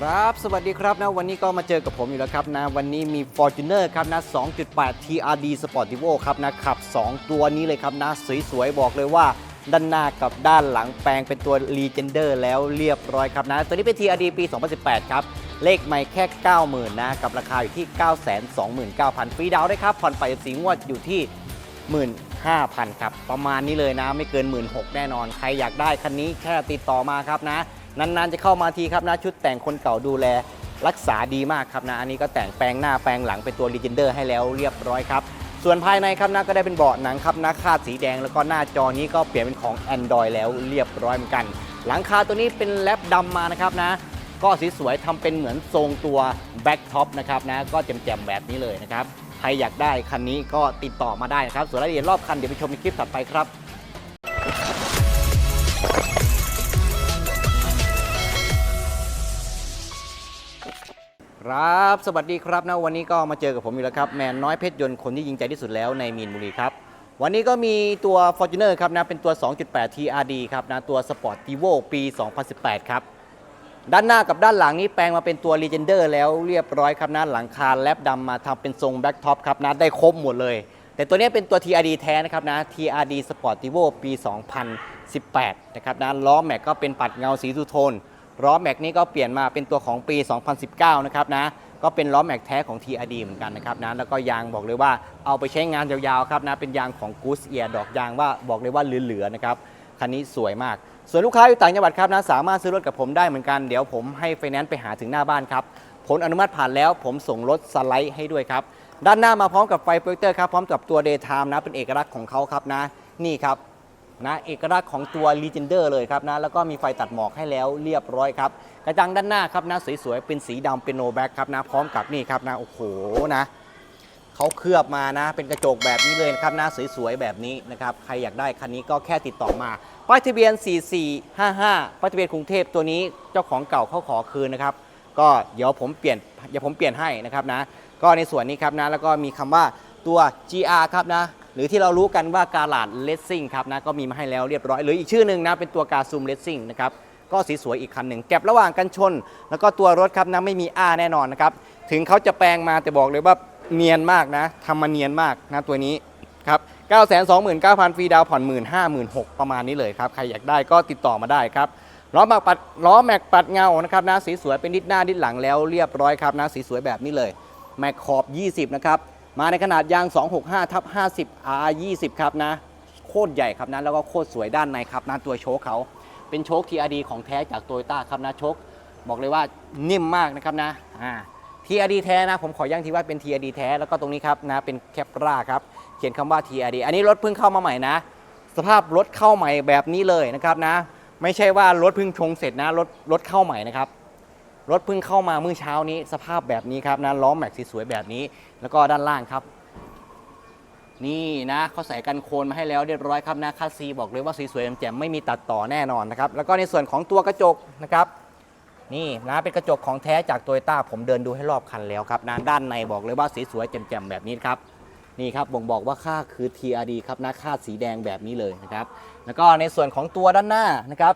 ครับ สวัสดีครับนะ วันนี้ก็มาเจอกับผมอยู่แล้วครับนะ วันนี้มี Fortuner ครับนะ 2.8 TRD Sportivo ครับนะ ขับ 2 ตัวนี้เลยครับนะ สวยๆ บอกเลยว่าด้านหน้ากับด้านหลังแปลงเป็นตัว Legender แล้วเรียบร้อยครับนะ ตัวนี้เป็น TRD ปี 2018 ครับ เลขไม่แค่ 90,000 นะ กับราคาอยู่ที่ 929,000 ฟรีดาวน์ได้วยครับ ผ่อนไปสีงวดอยู่ที่ 15,000 ครับ ประมาณนี้เลยนะ ไม่เกิน 16,000 แน่นอน ใครอยากได้คันนี้แค่ติดต่อมาครับนะ นานๆจะเข้ามาทีครับนะชุดแต่งคนเก่าดูแลรักษาดีมากครับนะอันนี้ก็แต่งแปลงหน้าแปลงหลังเป็นตัว Legender ให้แล้วเรียบร้อยครับส่วนภายในครับนะก็ได้เป็นเบาะหนังครับนะคาดสีแดงแล้วก็หน้าจอนี้ก็เปลี่ยนเป็นของ Android แล้วเรียบร้อยเหมือนกัน หลังคาตัวนี้เป็นแลปดำมานะครับนะ ก็สีสวยทำเป็นเหมือนทรงตัวแบ็กท็อปนะครับนะก็แจ่มๆแบบนี้เลยนะครับใครอยากได้คันนี้ก็ติดต่อมาได้นะครับส่วนรายละเอียดรอบคันเดี๋ยวไปชมในคลิปถัดไปครับ ครับ สวัสดีครับนะวันนี้ก็มาเจอกับผมอยู่แล้วครับ แมนน้อยเพชรยนต์คนที่ยิงใจที่สุดแล้วในมีนบุรีครับ วันนี้ก็มีตัว Fortuner ครับนะเป็นตัว 2.8 TRD ครับนะตัว Sport t i v o ปี 2018 ครับ ด้านหน้ากับด้านหลังนี้แปลงมาเป็นตัว Legender แล้วเรียบร้อยครับนะหลังคาแลบดำมาทำเป็นทรงแบ็กท็อปครับนะได้ครบหมดเลย แต่ตัวนี้เป็นตัว TRD แท้นะครับนะ TRD Sportivo ปี 2018 นะครับนะล้อแม็กก็เป็นปัดเงาสีทูโทน ล้อแม็กนี้ก็เปลี่ยนมาเป็นตัวของปี 2019 นะครับนะ ก็เป็นล้อแม็กแท้ของ TRD เหมือนกันนะครับนะ แล้วก็ยางบอกเลยว่าเอาไปใช้งานยาวๆครับนะ เป็นยางของ Goose Ear ดอกยางว่าบอกเลยว่าเหลือๆนะครับ คันนี้สวยมาก ส่วนลูกค้าอยู่ต่างจังหวัดครับนะ สามารถซื้อรถกับผมได้เหมือนกัน เดี๋ยวผมให้ไฟแนนซ์ไปหาถึงหน้าบ้านครับ ผลอนุมัติผ่านแล้วผมส่งรถสไลด์ให้ด้วยครับ ด้านหน้ามาพร้อมกับไฟโปรเจคเตอร์ครับ พร้อมกับตัว Daytime นะ เป็นเอกลักษณ์ของเขาครับนะ นี่ครับ นะเอกลักษณ์ของตัว Legender เลยครับนะแล้วก็มีไฟตัดหมอกให้แล้วเรียบร้อยครับกระจังด้านหน้าครับนะสวยๆเป็นสีดำเป็นโนแบ็กครับนะพร้อมกับนี่ครับนะโอ้โหนะเขาเคลือบมานะ เป็นกระจกแบบนี้เลยนะครับหน้าสวยๆแบบนี้นะครับใครอยากได้คันนี้ก็แค่ติดต่อมาป้ายทะเบียน 4455ป้ายทะเบียนกรุงเทพตัวนี้เจ้าของเก่าเขาขอคืนนะครับก็เดี๋ยวผมเปลี่ยนเดี๋ยวผมเปลี่ยนให้นะครับนะก็ในส่วนนี้ครับนะแล้วก็มีคำว่าตัว GR ครับนะ หรือที่เรารู้กันว่ากาลาดเลสซิ่งครับนะก็มีมาให้แล้วเรียบร้อย หรืออีกชื่อหนึ่งนะเป็นตัวกาซูมเลสซิ่งนะครับก็สีสวยอีกคันหนึ่งเก็บระหว่างกันชน แล้วก็ตัวรถครับนะไม่มีอ้าแน่นอนนะครับถึงเขาจะแปลงมาแต่บอกเลยว่าเนียนมากนะทำมาเนียนมากนะตัวนี้ครับ 929,000 ฟรีดาวผ่อน 15,600ประมาณนี้เลยครับ ใครอยากได้ก็ติดต่อมาได้ครับ ล้อแม็กปัดล้อแม็กปัดเงานะครับนะสีสวยเป็นดิดหน้าดิดหลังแล้วเรียบร้อยครับนะสีสวยแบบนี้เลย แม็กขอบ 20 นะครับ มาในขนาดยาง 265ทับ50 R 20 ครับนะ โคตรใหญ่ครับนะ แล้วก็โคตรสวยด้านในครับนะตัวโชคเขาเป็นโชค TRD ของแท้จากโตโยต้าครับนะโชคบอกเลยว่านิ่มมากนะครับนะอ่า TRD แท้นะ ผมขอย้ำทีว่าเป็น TRD แท้แล้วก็ตรงนี้ครับนะเป็นแคปราครับ เขียนคำว่า TRD อันนี้รถเพิ่งเข้ามาใหม่นะ สภาพรถเข้าใหม่แบบนี้เลยนะครับนะ ไม่ใช่ว่ารถเพิ่งชงเสร็จนะรถรถเข้าใหม่นะครับ รถเพิ่งเข้ามาเมื่อเช้านี้สภาพแบบนี้ครับนะล้อแม็กซ์สวยๆแบบนี้ แล้วก็ด้านล่างครับ นี่นะเขาใส่กันโคลนมาให้แล้วเรียบร้อยครับนะคัสซีบอกเลยว่าสีสวยแจ่มๆไม่มีตัดต่อแน่นอนนะครับแล้วก็ในส่วนของตัวกระจกนะครับนี่นะเป็นกระจกของแท้จากโตโยต้าผมเดินดูให้รอบคันแล้วครับนะด้านในบอกเลยว่าสีสวยแจ่มๆแบบนี้ครับนี่ครับบ่งบอกว่าค่าคือ TRD ครับนะค่าสีแดงแบบนี้เลยนะครับแล้วก็ในส่วนของตัวด้านหน้านะครับ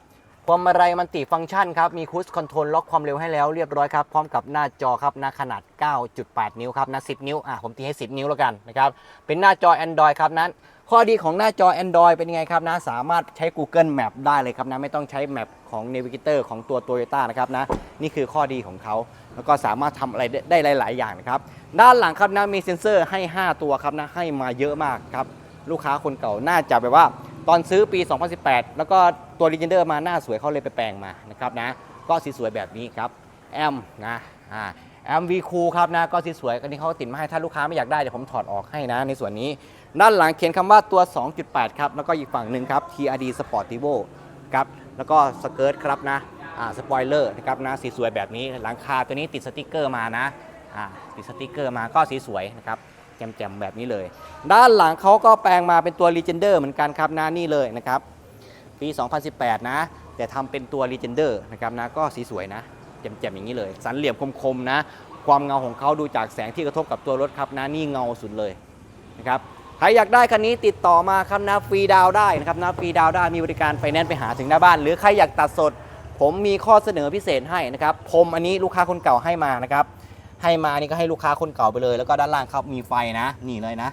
พวงมาลัยมันติฟังก์ชันครับ มีคูสคอนโทรลล็อกความเร็วให้แล้วเรียบร้อยครับ พร้อมกับหน้าจอครับหนะขนาด 9.8 นิ้วครับนะ10 นิ้ว อะ ผมตีให้ 10 นิ้วแล้วกันนะครับ เป็นหน้าจอ Android ครับนั้น ข้อดีของหน้าจอ Android เป็นยังไงครับนะ สามารถใช้ Google Map ได้เลยครับนะ ไม่ต้องใช้แมปของ Navigator ของตัว Toyota นะครับนะ นี่คือข้อดีของเขา แล้วก็สามารถทำอะไรได้ได้หลาย ๆ อย่างนะครับ ด้านหลังครับนะ มีเซ็นเซอร์ให้ 5 ตัวครับนะ ให้มาเยอะมากครับ ลูกค้าคนเก่าน่าจะแบบว่า ตอนซื้อปี 2018 แล้วก็ ตัว Legender มาหน้าสวยเขาเลยไปแปลงมานะครับนะก็สีสวยแบบนี้ครับแอมนะอ่าแอมวีคูครับนะก็สีสวยกันนี้เขาติดมาให้ถ้าลูกค้าไม่อยากได้เดี๋ยวผมถอดออกให้นะในส่วนนี้ ด้านหลังเขียนคำว่าตัว 2.8 ครับ แล้วก็อีกฝั่งหนึ่งครับ TRD Sportivo ครับแล้วก็สเกิร์ตครับนะอ่าสปอยเลอร์นะครับนะสีสวยแบบนี้หลังคาตัวนี้ติดสติกเกอร์มานะอ่าติดสติกเกอร์มาก็สีสวยนะครับแจ่มๆแบบนี้เลย ด้านหลังเขาก็แปลงมาเป็นตัว Legender เหมือนกันครับนะนี่เลยนะครับ ปี 2018 นะ แต่ทำเป็นตัว Legender นะครับนะก็สีสวยนะแจ่มๆอย่างนี้เลย สันเหลี่ยมคมๆนะ ความเงาของเขาดูจากแสงที่กระทบกับตัวรถครับนะนี่เงาสุดเลยนะครับใครอยากได้คันนี้ติดต่อมาครับนะฟรีดาวได้นะครับนะฟรีดาวได้มีบริการไฟแนนซ์ไปหาถึงหน้าบ้าน หรือใครอยากตัดสด ผมมีข้อเสนอพิเศษให้นะครับผมอันนี้ลูกค้าคนเก่าให้มานะครับให้มานี่ก็ให้ลูกค้าคนเก่าไปเลย แล้วก็ด้านล่างครับมีไฟนะ นี่เลยนะ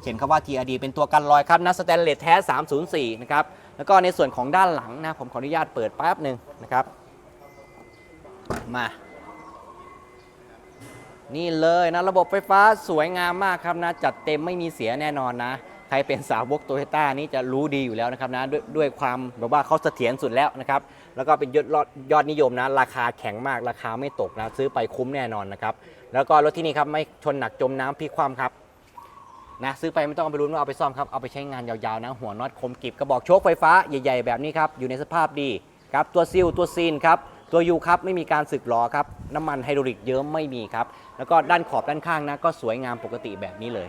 เขียนคำว่า TRD เป็นตัวกันรอยครับนะสแตนเลสแท้ 304 นะครับ แล้วก็ในส่วนของด้านหลังนะผมขออนุญาตเปิดแป๊บหนึ่งนะครับ มา นี่เลยนะระบบไฟฟ้าสวยงามมากครับนะ จัดเต็มไม่มีเสียแน่นอนนะ ใครเป็นสาวกโตโยต้านี่จะรู้ดีอยู่แล้วนะครับนะด้วยด้วยความแบบว่าเขาเสถียรสุดแล้วนะครับ แล้วก็เป็นยอดยอดยอดนิยมนะ ราคาแข็งมากราคาไม่ตกนะ ซื้อไปคุ้มแน่นอนนะครับ แล้วก็รถที่นี่ครับไม่ชนหนักจมน้ำพลิกคว่ำครับ นะซื้อไปไม่ต้องเอาไปรุ้นว่าเอาไปซ่อมครับ เอาไปใช้งานยาวๆนะ หัวน็อตคมกริบกระบอกโชคไฟฟ้าใหญ่ๆ แบบนี้ครับ อยู่ในสภาพดีครับ ตัวซิลตัวซีนครับ ตัวยูครับ ไม่มีการสึกหรอครับ น้ำมันไฮดรอลิกเยิ้มไม่มีครับ แล้วก็ด้านขอบด้านข้างนะ ก็สวยงามปกติแบบนี้เลย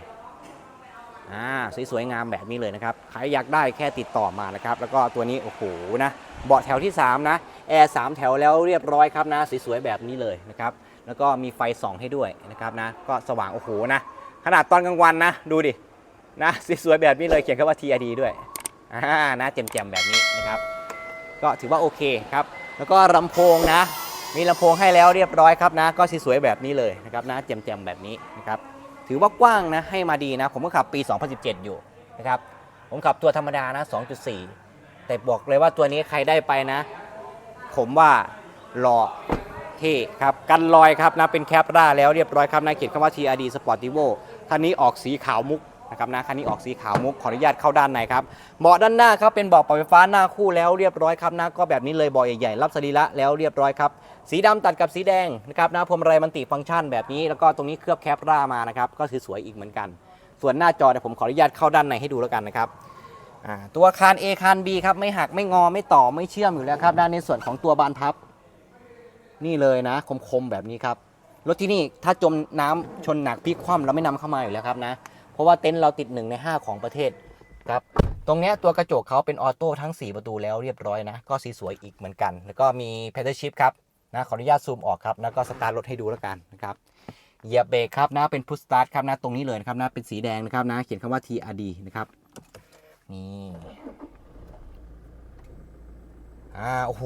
อ่าสวยๆงามแบบนี้เลยนะครับ ใครอยากได้แค่ติดต่อมานะครับ แล้วก็ตัวนี้โอ้โหนะ เบาะแถวที่ 3 นะ แอร์3แถวแล้วเรียบร้อยครับนะ สวยๆแบบนี้เลยนะครับ แล้วก็มีไฟส่องให้ด้วยนะครับนะ ก็สว่างโอ้โหนะ ขนาดตอนกลางวันนะ ดูดินะสวยๆแบบนี้เลยเขียนคำว่า TRD ด้วยอ่านะแจ่มๆแบบนี้นะครับ ก็ถือว่าโอเคครับ แล้วก็ลำโพงนะ มีลำโพงให้แล้วเรียบร้อยครับนะ ก็สวยๆแบบนี้เลยนะครับนะแจ่มๆแบบนี้นะครับ ถือว่ากว้างนะให้มาดีนะ ผมก็ขับปี 2017 อยู่นะครับ ผมขับตัวธรรมดานะ 2.4 แต่บอกเลยว่าตัวนี้ใครได้ไปนะ ผมว่าหล่อ เท่ครับกันรอยครับนะเป็นแคปราแล้วเรียบร้อยครับนะเขียนคำว่า TRD Sportivo คันนี้ออกสีขาวมุกนะครับนะคันนี้ออกสีขาวมุกขออนุญาตเข้าด้านในครับเบาะด้านหน้าครับเป็นเบาะปรับไฟฟ้าหน้าคู่แล้วเรียบร้อยครับนะก็แบบนี้เลยเบาะใหญ่ๆรับสรีระแล้วเรียบร้อยครับสีดำตัดกับสีแดงนะครับนะพวงมาลัยมันติฟังก์ชันแบบนี้แล้วก็ตรงนี้เคลือบแคปรามานะครับก็คือสวยอีกเหมือนกัน ส่วนหน้าจอเดี๋ยวผมขออนุญาตเข้าด้านในให้ดูแล้วกันนะครับตัวคาน A คาน B ครับไม่หักไม่งอไม่ต่อไม่เชื่อมอยู่แล้วครับด้านในส่วนของตัวบานพับ นี่เลยนะ คมๆแบบนี้ครับรถที่นี่ถ้าจมน้ำชนหนักพลิกคว่ำเราไม่นำเข้ามาอยู่แล้วครับนะ เพราะว่าเต็นท์เราติดหนึ่งใน 5 ของประเทศครับตรงนี้ตัวกระจกเขาเป็นออโต้ทั้ง 4 ประตูแล้วเรียบร้อยนะ ก็สีสวยอีกเหมือนกัน แล้วก็มี p a d d l shift ครับนะขออนุญาตซูมออกครับ แล้วก็สตาร์ทรถให้ดูแล้วกันนะครับเหยียบเบรกครับนะเป็นพุชสตาร์ทครับนะตรงนี้เลยนะครับนะเป็นสีแดงนะครับนะเขียนคำว่า TRD นะครับนี่อ่าโอ้โห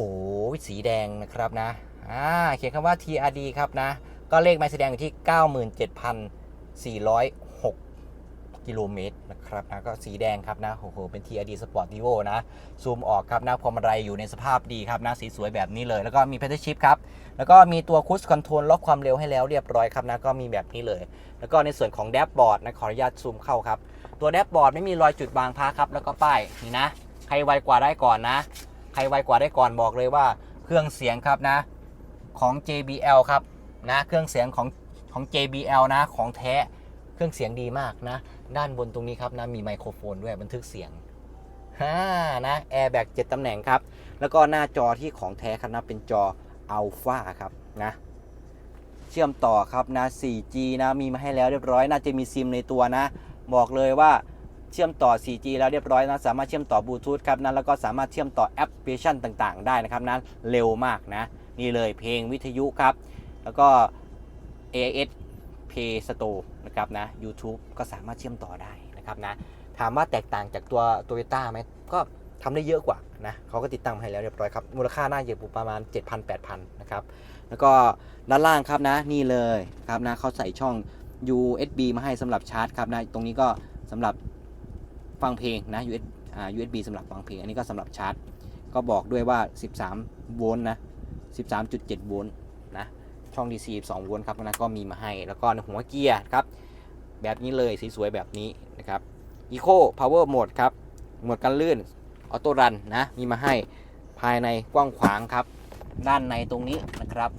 สีแดงนะครับนะ อ่าเขียนคำว่า TRD ครับนะ ก็เลขไม้แสดงอยู่ที่ 97,406 กิโลเมตรนะครับนะ ก็สีแดงครับนะ โอ้โห เป็น TRD Sport Evo นะ ซูมออกครับนะพวงมาลัยอยู่ในสภาพดีครับนะ สีสวยแบบนี้เลย แล้วก็มี Pedal Shift ครับ แล้วก็มีตัวคูสคอนโทรลล็อกความเร็วให้แล้วเรียบร้อยครับนะ ก็มีแบบนี้เลย แล้วก็ในส่วนของแดชบอร์ดนะ ขออนุญาตซูมเข้าครับ ตัวแดชบอร์ดไม่มีรอยจุดบางพาครับ แล้วก็ป้ายนี่นะ ใครไวกว่าได้ก่อนนะ ใครไวกว่าได้ก่อนบอกเลยว่า เครื่องเสียงครับนะ ของ JBL ครับนะเครื่องเสียงของของ JBL นะของแท้เครื่องเสียงดีมากนะ ด้านบนตรงนี้ครับนะมีไมโครโฟนด้วยบันทึกเสียงฮ่านะแอร์แบ็ก7ตำแหน่งครับ แล้วก็หน้าจอที่ของแท้ครับนะเป็นจออัลฟาครับนะเชื่อมต่อครับนะ 4G นะมีมาให้แล้วเรียบร้อยน่าจะมีซิมในตัวนะ บอกเลยว่าเชื่อมต่อ 4G แล้วเรียบร้อยนะสามารถเชื่อมต่อบลูทูธครับนะแล้วก็สามารถเชื่อมต่อแอปพลิเคชันต่าง ๆ ได้นะครับนะเร็วมากนะ นี่เลยเพลงวิทยุครับ แล้วก็ AIS Play Store นะครับนะ YouTube ก็สามารถเชื่อมต่อได้นะครับนะ ถามว่าแตกต่างจากตัว Toyota ไหมก็ทำได้เยอะกว่านะเขาก็ติดตั้งให้แล้วเรียบร้อยครับ มูลค่าน่าจะอยู่ประมาณ 7,000-8,000 นะครับ แล้วก็ด้านล่างครับนะนี่เลยครับนะเขาใส่ช่อง USB มาให้สำหรับชาร์จครับนะตรงนี้ก็สำหรับฟังเพลงนะ USB USB สำหรับฟังเพลง อันนี้ก็สำหรับชาร์จ ก็บอกด้วยว่า 13 โวลต์นะ 13.7 โวลต์นะ ช่อง DC 2โวลต์ครับนะก็มีมาให้ แล้วก็ในหัวเกียร์ครับ แบบนี้เลยสสวยแบบนี้นะครับ Eco Power Mode ครับโหมดกันลื่น ออโต้รันนะ มีมาให้ ภายในกว้างขวางครับ ด้านในตรงนี้นะครับ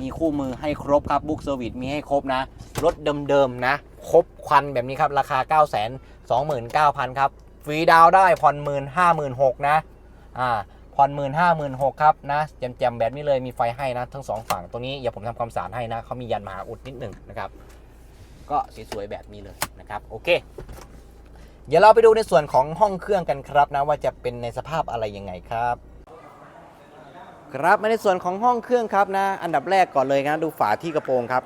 มีคู่มือให้ครบครับ บุ๊กเซอร์วิสมีให้ครบนะ รถเดิมๆนะ ครบควันแบบนี้ครับ ราคา 9 2 9 0 0 0 ครับ ฟรีดาวได้ผ่อนหมื่นห้าหมื่นหกนะ อ่า ผ่อนหมื่นห้าหมื่นหกครับนะแจมๆแบบนี้เลยมีไฟให้นะ ทั้งสองฝั่งตรงนี้อย่าผมทำความสะอาดให้นะเขามียันมหาอุดนิดหนึ่งนะครับก็สวยๆแบบนี้เลยนะครับโอเคเดี๋ยวเราไปดูในส่วนของห้องเครื่องกันครับนะว่าจะเป็นในสภาพอะไรยังไงครับ ครับมาในส่วนของห้องเครื่องครับนะ อันดับแรกก่อนเลยนะดูฝาที่กระโปรงครับ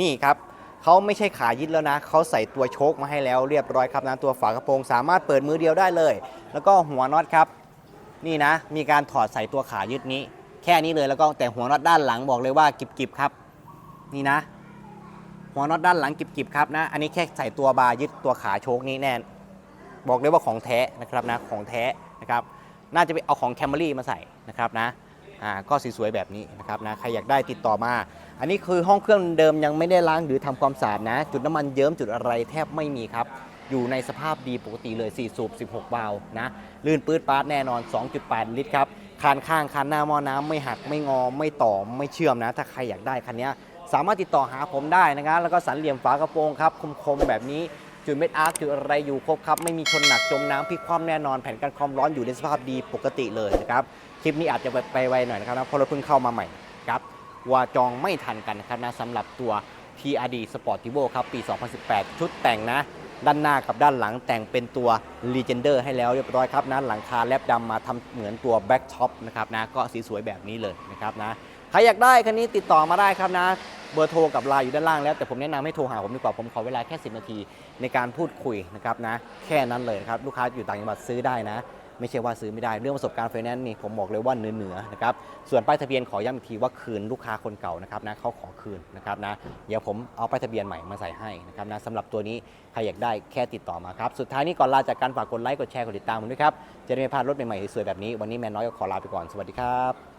นี่ครับเขาไม่ใช่ขายึดแล้วนะเขาใส่ตัวโชคมาให้แล้วเรียบร้อยครับนะตัวฝากระโปรงสามารถเปิดมือเดียวได้เลย แล้วก็หัวน็อตครับ นี่นะ มีการถอดใส่ตัวขายึดนี้ แค่นี้เลยแล้วก็แต่หัวน็อตด้านหลังบอกเลยว่ากิบๆครับ นี่นะ หัวน็อตด้านหลังกิบๆครับนะ อันนี้แค่ใส่ตัวบาร์ยึดตัวขาโชคนี้แน่นบอกเลยว่าของแท้นะครับนะของแท้นะครับน่าจะไปเอาของแคมเบอรี่มาใส่นะครับนะอ่าก็สวยๆแบบนี้นะครับนะใครอยากได้ติดต่อมา อันนี้คือห้องเครื่องเดิมยังไม่ได้ล้างหรือทำความสะอาดนะ จุดน้ำมันเยิ้มจุดอะไรแทบไม่มีครับ อยู่ในสภาพดีปกติเลย 4 สูบ 16 วาล์วนะ ลื่นปื๊ดปาร์ตแน่นอน 2.8 ลิตรครับ คานข้าง คานหน้าหม้อน้ำไม่หัก ไม่งอ ไม่ต่อ ไม่เชื่อมนะ ถ้าใครอยากได้คันนี้สามารถติดต่อหาผมได้นะครับ แล้วก็สันเหลี่ยมฝากระโปรงครับ คมๆ แบบนี้ จุดเม็ดอาร์คจุดอะไรอยู่ครบครับ ไม่มีชนหนักจมน้ำพลิกคว่ำแน่นอน แผ่นกันความร้อนอยู่ในสภาพดีปกติเลยนะครับ คลิปนี้อาจจะไปไวหน่อยนะครับเพราะเราเพิ่งเข้ามาใหม่ครับว่าจองไม่ทันกันนะครับนะสำหรับตัว TRD Sportivo ครับ ปี 2018 ชุดแต่งนะ ด้านหน้ากับด้านหลังแต่งเป็นตัว Legender ให้แล้วเรียบร้อยครับนะหลังคาแลบดำมาทำเหมือนตัว Back Top นะครับนะก็สีสวยแบบนี้เลยนะครับนะใครอยากได้คันนี้ติดต่อมาได้ครับนะเบอร์โทรกับไลน์อยู่ด้านล่างแล้วแต่ผมแนะนำให้โทรหาผมดีกว่าผมขอเวลาแค่ 10 นาทีในการพูดคุยนะครับนะแค่นั้นเลยครับลูกค้าอยู่ต่างจังหวัดซื้อได้นะ ไม่ใช่ว่าซื้อไม่ได้เรื่องประสบการณ์ไฟแนนซ์นี่ผมบอกเลยว่าเหนือๆนะครับส่วนป้ายทะเบียนขอย้ำอีกทีว่าคืนลูกค้าคนเก่านะครับนะเขาขอคืนนะครับนะเดี๋ยวผมเอาป้ายทะเบียนใหม่มาใส่ให้นะครับนะสำหรับตัวนี้ใครอยากได้แค่ติดต่อมาครับสุดท้ายนี้ก่อนลาจากการฝากกดไลค์กดแชร์กดติดตามผมด้วยครับจะได้ไม่พลาดรถใหม่ๆสวยๆแบบนี้วันนี้แมนน้อยก็ขอลาไปก่อนสวัสดีครับ